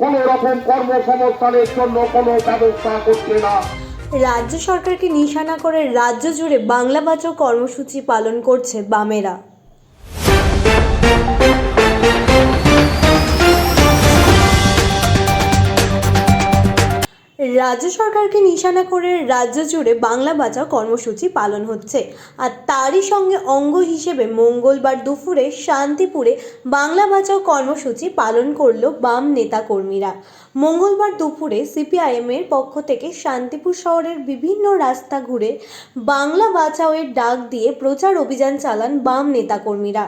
কোন রকম কর্মসংস্থানের জন্য কোনো ব্যবস্থা করছে না। রাজ্য সরকারকে নিশানা করে রাজ্য জুড়ে বাংলা বাচক কর্মসূচি পালন করছে বামেরা। রাজ্য সরকারকে নিশানা করে রাজ্য জুড়ে বাংলা বাঁচাও কর্মসূচি পালন হচ্ছে। আর তারই সঙ্গে অঙ্গ হিসেবে মঙ্গলবার দুপুরে শান্তিপুরে বাংলা বাঁচাও কর্মসূচি পালন করল বাম নেতাকর্মীরা। মঙ্গলবার দুপুরে সিপিআইএমের পক্ষ থেকে শান্তিপুর শহরের বিভিন্ন রাস্তা ঘুরে বাংলা বাঁচাওয়ের ডাক দিয়ে প্রচার অভিযান চালান বাম নেতাকর্মীরা।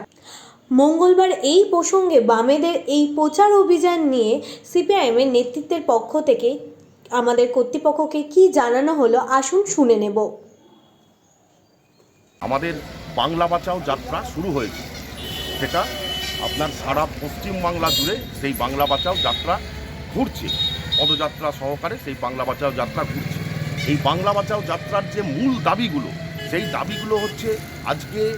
মঙ্গলবার এই প্রসঙ্গে বামেদের এই প্রচার অভিযান নিয়ে সিপিআইএমের নেতৃত্বের পক্ষ থেকে আমাদের কর্তৃপক্ষকে কি জানানো হলো, আসুন শুনে নেব। আমাদের বাংলা বাঁচাও যাত্রা শুরু হয়েছে। সেটা আপনার সারা পশ্চিম বাংলা জুড়ে সেই বাংলা বাঁচাও যাত্রা ঘুরছে। পদযাত্রা সহকারে সেই বাংলা বাঁচাও যাত্রা ঘুরছে। এই বাংলা বাঁচাও যাত্রার যে মূল দাবিগুলো, সেই দাবিগুলো হচ্ছে আজকে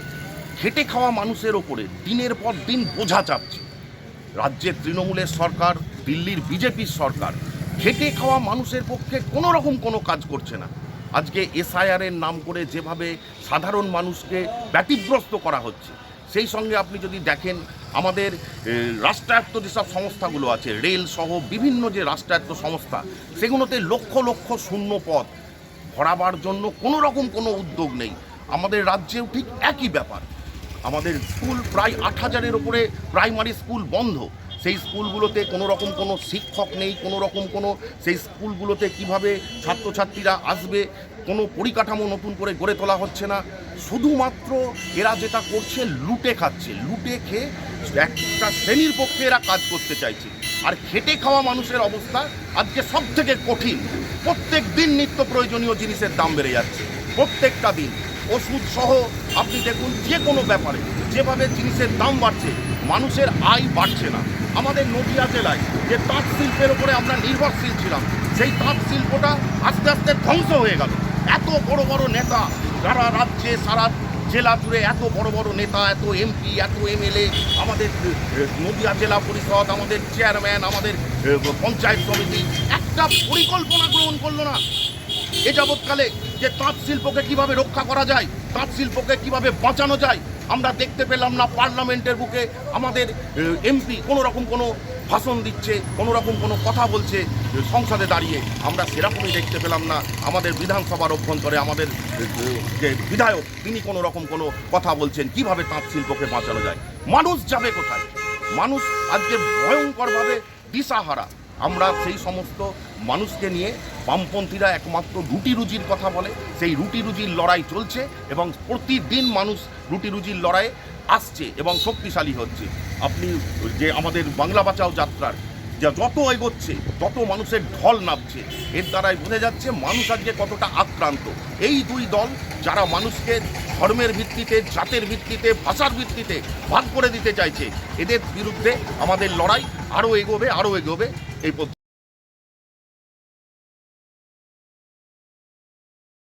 খেটে খাওয়া মানুষের ওপরে দিনের পর দিন বোঝা চাপছে। রাজ্যের তৃণমূলের সরকার, দিল্লির বিজেপির সরকার খেটে খাওয়া মানুষের পক্ষে কোনো রকম কোনো কাজ করছে না। আজকে এসআইআর এর নাম করে যেভাবে সাধারণ মানুষকে ব্যতিগ্রস্ত করা হচ্ছে, সেই সঙ্গে আপনি যদি দেখেন আমাদের রাষ্ট্রায়ত্ত যেসব সংস্থাগুলো আছে, রেল সহ বিভিন্ন যে রাষ্ট্রায়ত্ত সংস্থা, সেগুলোতে লক্ষ লক্ষ শূন্য পদ ভরাবার জন্য কোনো রকম কোনো উদ্যোগ নেই। আমাদের রাজ্যেও ঠিক একই ব্যাপার। আমাদের স্কুল প্রায় আট হাজারের ওপরে প্রাইমারি স্কুল বন্ধ। সেই স্কুলগুলোতে কোনো রকম কোনো শিক্ষক নেই, কোনো রকম কোনো সেই স্কুলগুলোতে কীভাবে ছাত্রছাত্রীরা আসবে, কোনো পরিকাঠামো নতুন করে গড়ে তোলা হচ্ছে না। শুধুমাত্র এরা যেটা করছে, লুটে খাচ্ছে। লুটে খেয়ে একটা শ্রেণির পক্ষে এরা কাজ করতে চাইছে। আর খেটে খাওয়া মানুষের অবস্থা আজকে সব থেকে কঠিন। প্রত্যেক দিন নিত্য প্রয়োজনীয় জিনিসের দাম বেড়ে যাচ্ছে। প্রত্যেকটা দিন ওষুধ সহ আপনি দেখুন, যে কোনো ব্যাপারে যেভাবে জিনিসের দাম বাড়ছে, মানুষের আয় বাড়ছে না। আমাদের নদীয়া জেলায় যে তাঁত শিল্পের উপরে আমরা নির্ভরশীল ছিলাম, সেই তাঁত শিল্পটা আস্তে আস্তে ধ্বংস হয়ে গেল। এত বড় বড় নেতা যারা রাজ্যে, সারা জেলা জুড়ে এত বড় বড় নেতা, এত এমপি, এত এমএলএ, আমাদের নদিয়া জেলা পরিষদ, আমাদের চেয়ারম্যান, আমাদের পঞ্চায়েত সমিতি, একটা পরিকল্পনা গ্রহণ করল না। এ যাবৎকালে যে তাঁত শিল্পকে কীভাবে রক্ষা করা যায়, তাঁত শিল্পকে কীভাবে বাঁচানো যায় আমরা দেখতে পেলাম না পার্লামেন্টের বুকে আমাদের এমপি কোনো রকম কোনো ভাষণ দিচ্ছে কোনো রকম কোনো কথা বলছে সংসদে দাঁড়িয়ে। আমরা সেরকমই দেখতে পেলাম না আমাদের বিধানসভার অভ্যন্তরে আমাদের যে বিধায়ক, তিনি কোনো রকম কোনো কথা বলছেন, কীভাবে তাঁত শিল্পকে বাঁচানো যায়? মানুষ যাবে কোথায়? মানুষ আজকে ভয়ঙ্করভাবে দিশাহারা। আমরা সেই সমস্ত মানুষকে নিয়ে বামপন্থীরা একমাত্র রুটি রুজির কথা বলে, সেই রুটি রুজির লড়াই চলছে এবং প্রতিদিন মানুষ রুটি রুজির লড়াইয়ে আসছে এবং শক্তিশালী হচ্ছে। আপনি যে আমাদের বাংলা বাঁচাও যাত্রার, যা যত এগোচ্ছে, তত মানুষের ঢল নামছে। এর দ্বারাই বোঝা যাচ্ছে মানুষ আজকে কতটা আক্রান্ত। এই দুই দল যারা মানুষকে ধর্মের ভিত্তিতে, জাতের ভিত্তিতে, ভাষার ভিত্তিতে ভাগ করে দিতে চাইছে, এদের বিরুদ্ধে আমাদের লড়াই আরও এগোবে আরও এগোবে। এই